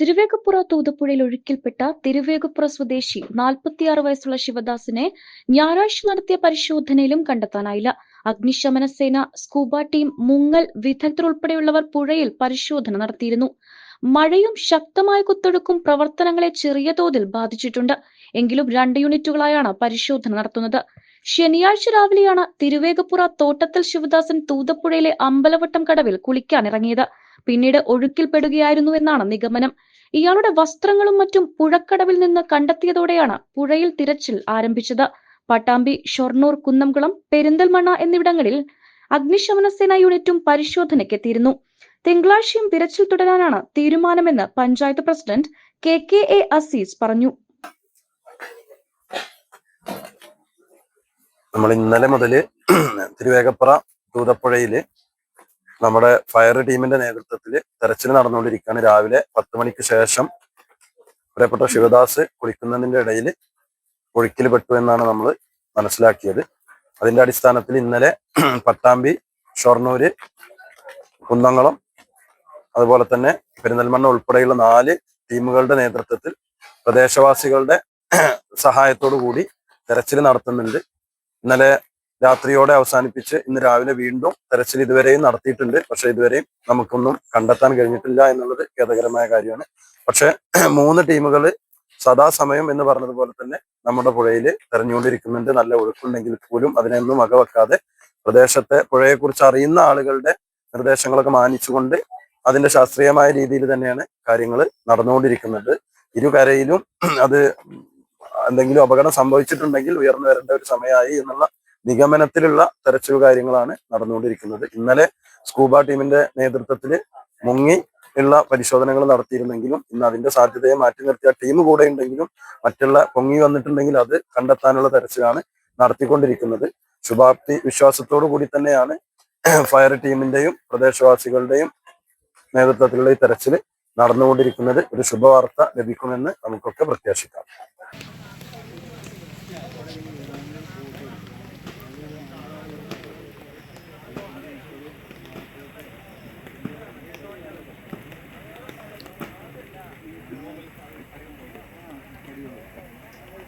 തിരുവേഗപ്പുറ തൂതപ്പുഴയിൽ ഒഴുക്കിൽപ്പെട്ട തിരുവേഗപ്പുറ സ്വദേശി നാൽപ്പത്തിയാറ് വയസ്സുള്ള ശിവദാസിനെ ഞായറാഴ്ച നടത്തിയ പരിശോധനയിലും കണ്ടെത്താനായില്ല. അഗ്നിശമന സേന സ്കൂബ ടീം മുങ്ങൽ വിദഗ്ധർ ഉൾപ്പെടെയുള്ളവർ പുഴയിൽ പരിശോധന നടത്തിയിരുന്നു. മഴയും ശക്തമായ കുത്തൊഴുക്കും പ്രവർത്തനങ്ങളെ ചെറിയ തോതിൽ ബാധിച്ചിട്ടുണ്ട്. എങ്കിലും രണ്ട് യൂണിറ്റുകളായാണ് പരിശോധന നടത്തുന്നത്. ശനിയാഴ്ച രാവിലെയാണ് തിരുവേഗപ്പുറ തോട്ടത്തിൽ ശിവദാസൻ തൂതപ്പുഴയിലെ അമ്പലവട്ടം കടവിൽ കുളിക്കാൻ ഇറങ്ങിയത്. പിന്നീട് ഒഴുക്കിൽപ്പെടുകയായിരുന്നു എന്നാണ് നിഗമനം. ഇയാളുടെ വസ്ത്രങ്ങളും മറ്റും പുഴക്കടവിൽ നിന്ന് കണ്ടെത്തിയതോടെയാണ് പുഴയിൽ തിരച്ചിൽ ആരംഭിച്ചത്. പട്ടാമ്പി ഷൊർണൂർ കുന്നംകുളം പെരിന്തൽമണ്ണ എന്നിവിടങ്ങളിൽ അഗ്നിശമന സേന യൂണിറ്റും പരിശോധനയ്ക്കെത്തിയിരുന്നു. തിങ്കളാഴ്ചയും തിരച്ചിൽ തുടരാനാണ് തീരുമാനമെന്ന് panchayat president K K A Aziz പറഞ്ഞു. നമ്മൾ ഇന്നലെ മുതൽ തിരുവേഗപ്പുറ തൂതപ്പുഴയിൽ നമ്മുടെ ഫയർ ടീമിന്റെ നേതൃത്വത്തിൽ തെരച്ചിൽ നടന്നുകൊണ്ടിരിക്കുകയാണ്. രാവിലെ പത്ത് മണിക്ക് ശേഷം പ്രിയപ്പെട്ട ശിവദാസ് കുളിക്കുന്നതിന്റെ ഇടയിൽ ഒഴുക്കിൽ പെട്ടു എന്നാണ് നമ്മൾ മനസ്സിലാക്കിയത്. അതിന്റെ അടിസ്ഥാനത്തിൽ ഇന്നലെ പട്ടാമ്പി ഷൊർണൂര് കുന്നംകുളം അതുപോലെ തന്നെ പെരിന്തൽമണ്ണ ഉൾപ്പെടെയുള്ള നാല് ടീമുകളുടെ നേതൃത്വത്തിൽ പ്രദേശവാസികളുടെ സഹായത്തോടു കൂടി തെരച്ചിൽ നടത്തുന്നുണ്ട്. ഇന്നലെ രാത്രിയോടെ അവസാനിപ്പിച്ച് ഇന്ന് രാവിലെ വീണ്ടും തെരച്ചിൽ ഇതുവരെയും നടത്തിയിട്ടുണ്ട്. പക്ഷെ ഇതുവരെയും നമുക്കൊന്നും കണ്ടെത്താൻ കഴിഞ്ഞിട്ടില്ല എന്നുള്ളത് ഖേദകരമായ കാര്യമാണ്. പക്ഷെ മൂന്ന് ടീമുകൾ സദാസമയം എന്ന് പറഞ്ഞതുപോലെ തന്നെ നമ്മുടെ പുഴയിൽ തെരഞ്ഞുകൊണ്ടിരിക്കുന്നുണ്ട്. നല്ല ഒഴുക്കുണ്ടെങ്കിൽ പോലും അതിനൊന്നും വകവെക്കാതെ പ്രദേശത്തെ പുഴയെക്കുറിച്ച് അറിയുന്ന ആളുകളുടെ നിർദ്ദേശങ്ങളൊക്കെ മാനിച്ചുകൊണ്ട് അതിന്റെ ശാസ്ത്രീയമായ രീതിയിൽ തന്നെയാണ് കാര്യങ്ങൾ നടന്നുകൊണ്ടിരിക്കുന്നത്. ഇരുകരയിലും അത് എന്തെങ്കിലും അപകടം സംഭവിച്ചിട്ടുണ്ടെങ്കിൽ ഉയർന്നു വരേണ്ട ഒരു സമയമായി എന്നുള്ള നിഗമനത്തിലുള്ള തെരച്ചിൽ കാര്യങ്ങളാണ് നടന്നുകൊണ്ടിരിക്കുന്നത്. ഇന്നലെ സ്കൂബ ടീമിന്റെ നേതൃത്വത്തിൽ മുങ്ങി ഉള്ള പരിശോധനകൾ നടത്തിയിരുന്നെങ്കിലും ഇന്ന് അതിന്റെ സാധ്യതയെ മാറ്റി നിർത്തിയ ടീം കൂടെ ഉണ്ടെങ്കിലും മറ്റുള്ള പൊങ്ങി വന്നിട്ടുണ്ടെങ്കിൽ അത് കണ്ടെത്താനുള്ള തെരച്ചിലാണ് നടത്തിക്കൊണ്ടിരിക്കുന്നത്. ശുഭാപ്തി വിശ്വാസത്തോടു കൂടി തന്നെയാണ് ഫയർ ടീമിന്റെയും പ്രദേശവാസികളുടെയും നേതൃത്വത്തിലുള്ള ഈ തെരച്ചിൽ നടന്നുകൊണ്ടിരിക്കുന്നത്. ഒരു ശുഭവാർത്ത ലഭിക്കുമെന്ന് നമുക്കൊക്കെ പ്രത്യാശിക്കാം.